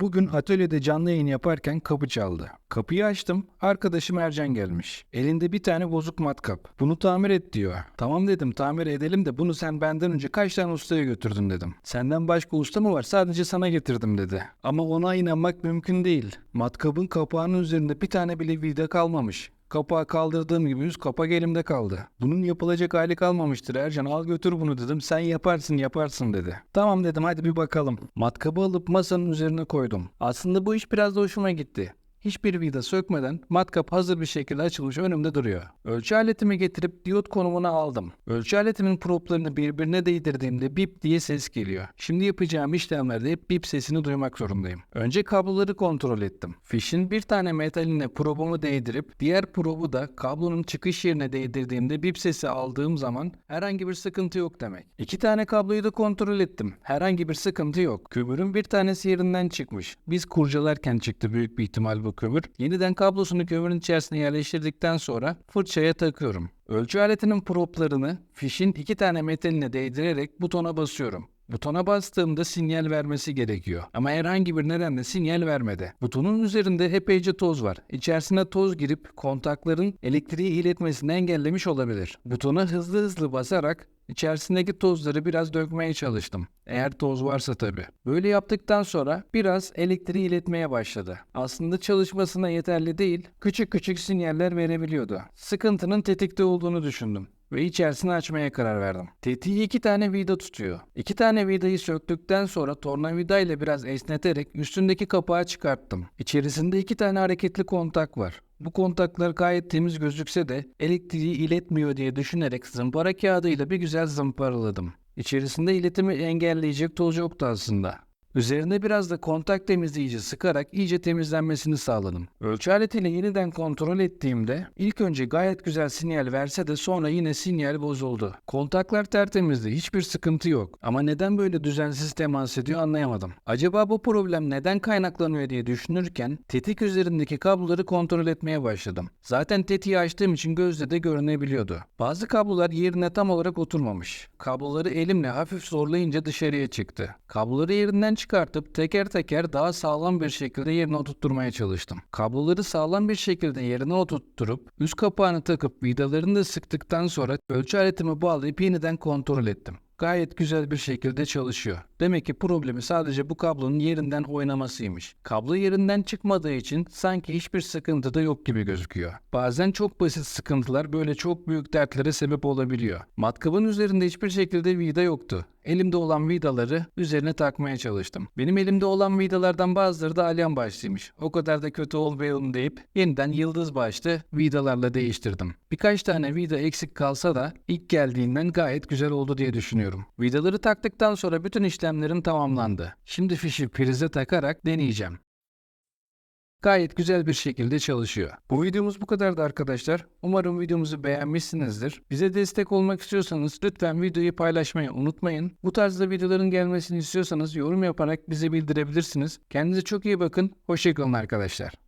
Bugün atölyede canlı yayın yaparken kapı çaldı. Kapıyı açtım, arkadaşım Ercan gelmiş. Elinde bir tane bozuk matkap. Bunu tamir et diyor. Tamam dedim tamir edelim de bunu sen benden önce kaç tane ustaya götürdün dedim. Senden başka usta mı var sadece sana getirdim dedi. Ama ona inanmak mümkün değil. Matkabın kapağının üzerinde bir tane bile vida kalmamış. Kapağı kaldırdığım gibi üst kapak elimde kaldı. Bunun yapılacak hali kalmamıştır Ercan al götür bunu dedim. Sen yaparsın yaparsın dedi. Tamam dedim hadi bir bakalım. Matkabı alıp masanın üzerine koydum. Aslında bu iş biraz da hoşuma gitti. Hiçbir vida sökmeden matkap hazır bir şekilde açılmış önümde duruyor. Ölçü aletimi getirip diyot konumuna aldım. Ölçü aletimin proplarını birbirine değdirdiğimde bip diye ses geliyor. Şimdi yapacağım işlemlerde hep bip sesini duymak zorundayım. Önce kabloları kontrol ettim. Fişin bir tane metaline probumu değdirip diğer probu da kablonun çıkış yerine değdirdiğimde bip sesi aldığım zaman herhangi bir sıkıntı yok demek. İki tane kabloyu da kontrol ettim. Herhangi bir sıkıntı yok. Kömürün bir tanesi yerinden çıkmış. Biz kurcalarken çıktı büyük bir ihtimal bu kömür. Yeniden kablosunu kömürün içerisine yerleştirdikten sonra fırçaya takıyorum. Ölçü aletinin proplarını fişin iki tane metaline değdirerek butona basıyorum. Butona bastığımda sinyal vermesi gerekiyor. Ama herhangi bir nedenle sinyal vermedi. Butonun üzerinde epeyce toz var. İçerisine toz girip kontakların elektriği iletmesini engellemiş olabilir. Butona hızlı hızlı basarak İçerisindeki tozları biraz dökmeye çalıştım. Eğer toz varsa tabii. Böyle yaptıktan sonra biraz elektriği iletmeye başladı. Aslında çalışmasına yeterli değil, küçük küçük sinyaller verebiliyordu. Sıkıntının tetikte olduğunu düşündüm ve içerisini açmaya karar verdim. Tetiği iki tane vida tutuyor. İki tane vidayı söktükten sonra tornavida ile biraz esneterek üstündeki kapağı çıkarttım. İçerisinde iki tane hareketli kontak var. Bu kontaklar gayet temiz gözükse de elektriği iletmiyor diye düşünerek zımpara kağıdıyla bir güzel zımparaladım. İçerisinde iletimi engelleyecek toz yoktu aslında. Üzerine biraz da kontak temizleyici sıkarak iyice temizlenmesini sağladım. Ölçü aletiyle yeniden kontrol ettiğimde ilk önce gayet güzel sinyal verse de sonra yine sinyal bozuldu. Kontaklar tertemizdi, hiçbir sıkıntı yok. Ama neden böyle düzensiz temas ediyor anlayamadım. Acaba bu problem neden kaynaklanıyor diye düşünürken tetik üzerindeki kabloları kontrol etmeye başladım. Zaten tetiği açtığım için gözle de görünebiliyordu. Bazı kablolar yerine tam olarak oturmamış. Kabloları elimle hafif zorlayınca dışarıya çıktı. Kabloları yerinden çıkartıp teker teker daha sağlam bir şekilde yerine oturtturmaya çalıştım. Kabloları sağlam bir şekilde yerine oturtturup üst kapağını takıp vidalarını da sıktıktan sonra ölçü aletimi bağlayıp yeniden kontrol ettim. Gayet güzel bir şekilde çalışıyor. Demek ki problemi sadece bu kablonun yerinden oynamasıymış. Kablo yerinden çıkmadığı için sanki hiçbir sıkıntı da yok gibi gözüküyor. Bazen çok basit sıkıntılar böyle çok büyük dertlere sebep olabiliyor. Matkabın üzerinde hiçbir şekilde vida yoktu. Elimde olan vidaları üzerine takmaya çalıştım. Benim elimde olan vidalardan bazıları da alyan başlıymış. O kadar da kötü olmayalım deyip yeniden yıldız başlı vidalarla değiştirdim. Birkaç tane vida eksik kalsa da ilk geldiğinden gayet güzel oldu diye düşünüyorum. Vidaları taktıktan sonra bütün işlemlerim tamamlandı. Şimdi fişi prize takarak deneyeceğim. Gayet güzel bir şekilde çalışıyor. Bu videomuz bu kadardı arkadaşlar. Umarım videomuzu beğenmişsinizdir. Bize destek olmak istiyorsanız lütfen videoyu paylaşmayı unutmayın. Bu tarzda videoların gelmesini istiyorsanız yorum yaparak bize bildirebilirsiniz. Kendinize çok iyi bakın. Hoşçakalın arkadaşlar.